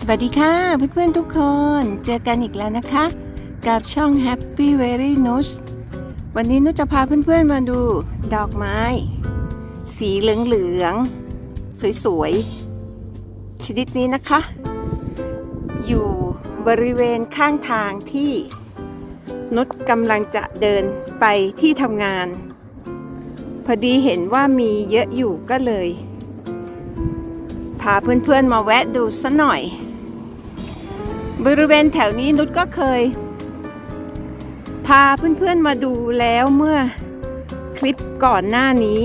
สวัสดีค่ะเพื่อนๆทุกคน เจอกันอีกแล้วนะคะ กับช่อง Happy Very Nuts วันนี้นุชจะพาเพื่อนๆมาดูดอกไม้ สีเหลืองๆสวยๆ ชนิดนี้นะคะ อยู่บริเวณข้างทางที่นุชกำลังจะเดินไปที่ทำงาน พอดีเห็นว่ามีเยอะอยู่ก็เลยพาเพื่อนๆมาแวะดูซะหน่อย บริเวณแถวนี้นุชก็เคย พาเพื่อนๆมาดูแล้วเมื่อคลิปก่อนหน้านี้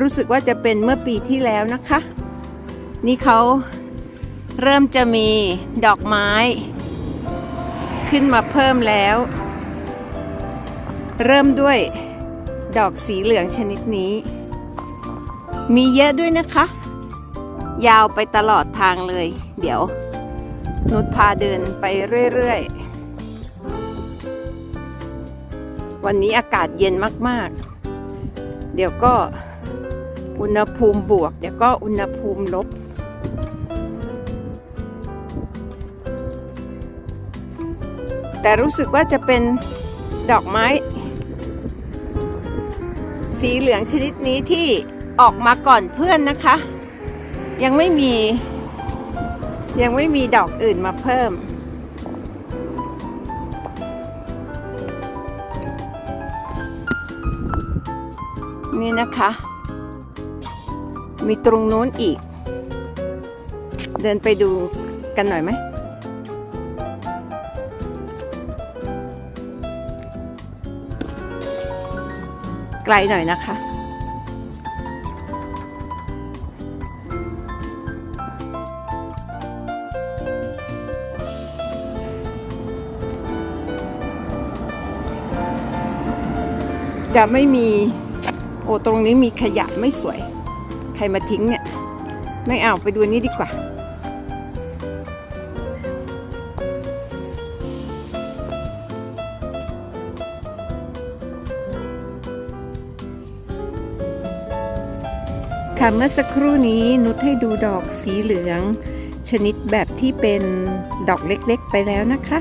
รู้สึกว่าจะเป็นเมื่อปีที่แล้วนะคะ นี่เขาเริ่มจะมีดอกไม้ ขึ้นมาเพิ่มแล้ว เริ่มด้วยดอกสีเหลืองชนิดนี้ มีเยอะด้วยนะคะ ยาวไปตลอดทางเลย เดี๋ยว นุชพาเดินไปเรื่อยๆ วันนี้อากาศเย็นมากๆ เดี๋ยวก็อุณหภูมิบวก เดี๋ยวก็อุณหภูมิลบ แต่รู้สึกว่าจะเป็นดอกไม้ สีเหลืองชนิดนี้ที่ออกมาก่อนเพื่อนนะคะ ยังไม่มี ยังไม่มีดอกอื่นมาเพิ่ม นี่นะคะ มีตรงนู้นอีก เดินไปดูกันหน่อยไหมไกลหน่อยนะคะ จะไม่มีโอ้ตรงนี้มีขยะไม่สวย ใครมาทิ้งเนี่ยไม่เอาไปดูนี่ดีกว่า ค่ะเมื่อสักครู่นี้นุชให้ดูดอกสีเหลือง ชนิดแบบที่เป็นดอกเล็กๆไปแล้วนะคะ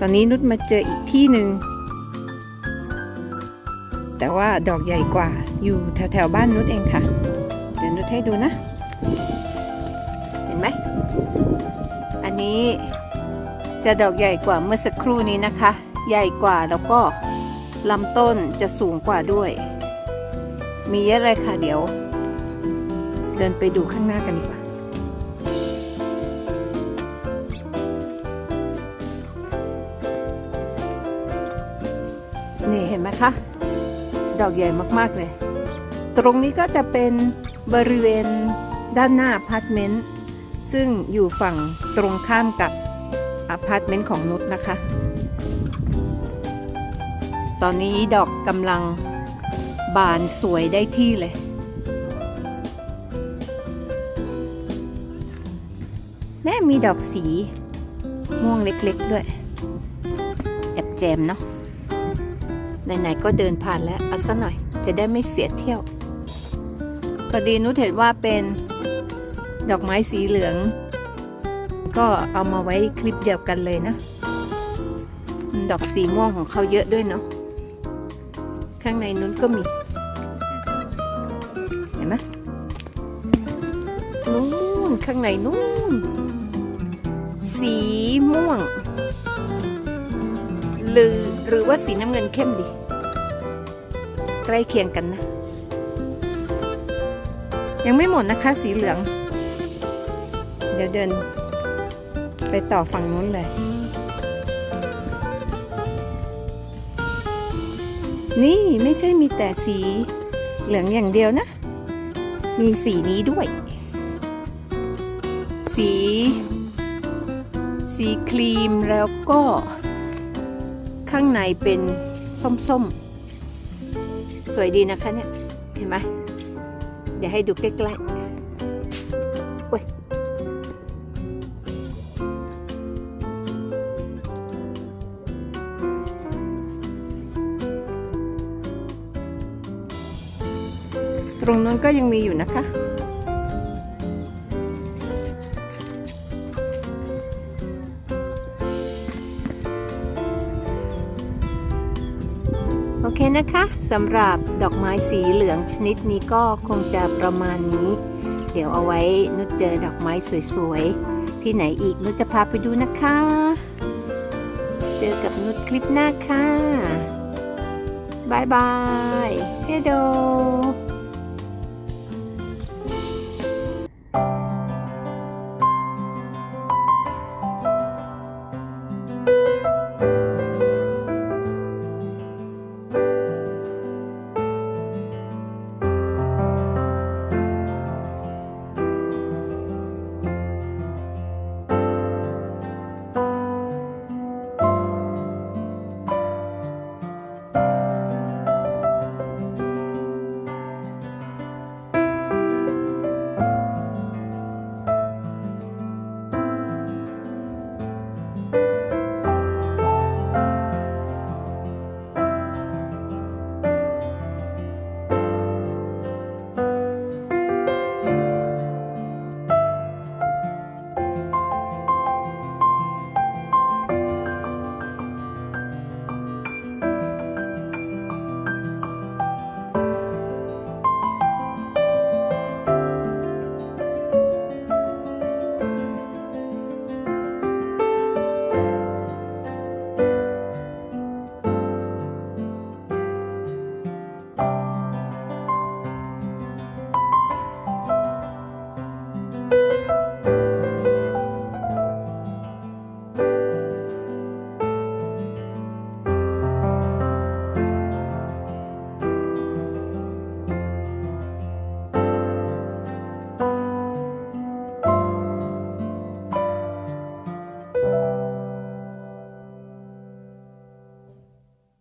ตอนนี้นุชมาเจออีกที่หนึ่ง แต่ว่าดอกใหญ่กว่าอยู่แถวๆบ้านนุชเองค่ะ เดี๋ยวนุชให้ดูนะ เห็นไหม อันนี้จะดอกใหญ่กว่าเมื่อสักครู่นี้นะคะ ใหญ่กว่าแล้วก็ลำต้นจะสูงกว่าด้วย มีเยอะเลยค่ะเดี๋ยว เดินไปดูข้างหน้ากันดีกว่านี่เห็นไหมคะ ดอกใหญ่มากๆเลย ตรงนี้ก็จะเป็นบริเวณด้านหน้าอพาร์ตเมนต์ซึ่งอยู่ฝั่งตรงข้ามกับอพาร์ตเมนต์ของนุชนะคะ ตอนนี้ดอกกำลังบานสวยได้ที่เลย แน่มีดอกสีม่วงเล็กๆด้วย แอบแจมเนาะ ไหนๆก็เดินผ่านแล้วเอาซะหน่อยจะได้ไม่เสียเที่ยวพอดีนุชเห็นว่าเป็นดอกไม้สีเหลือง ก็เอามาไว้คลิปเดียวกันเลยนะ ดอกสีม่วงของเขาเยอะด้วยเนาะข้างในนู้นก็มี เห็นไหมนู้นข้างในนู้นสีม่วง หรือหรือว่าสีน้ำเงินเข้มดี ใกล้เคียงกันนะ ยังไม่หมดนะคะสีเหลือง เดี๋ยวเดิน ไปต่อฝั่งนู้นเลย นี่ไม่ใช่มีแต่สีเหลืองอย่างเดียวนะ มีสีนี้ด้วย สี สีครีมแล้วก็ ข้างในเป็นส้มๆ สวยดีนะคะเนี่ย เห็นไหมเดี๋ยวให้ดูใกล้ๆโอ้ยตรงนั้นก็ยังมีอยู่นะคะ โอเคนะคะสำหรับดอกไม้สีเหลืองชนิดนี้ก็คงจะประมาณนี้ เดี๋ยวเอาไว้นุชเจอดอกไม้สวยๆ ที่ไหนอีกนุชจะพาไปดูนะคะ เจอกับนุชคลิปหน้าค่ะบายบายเฮโด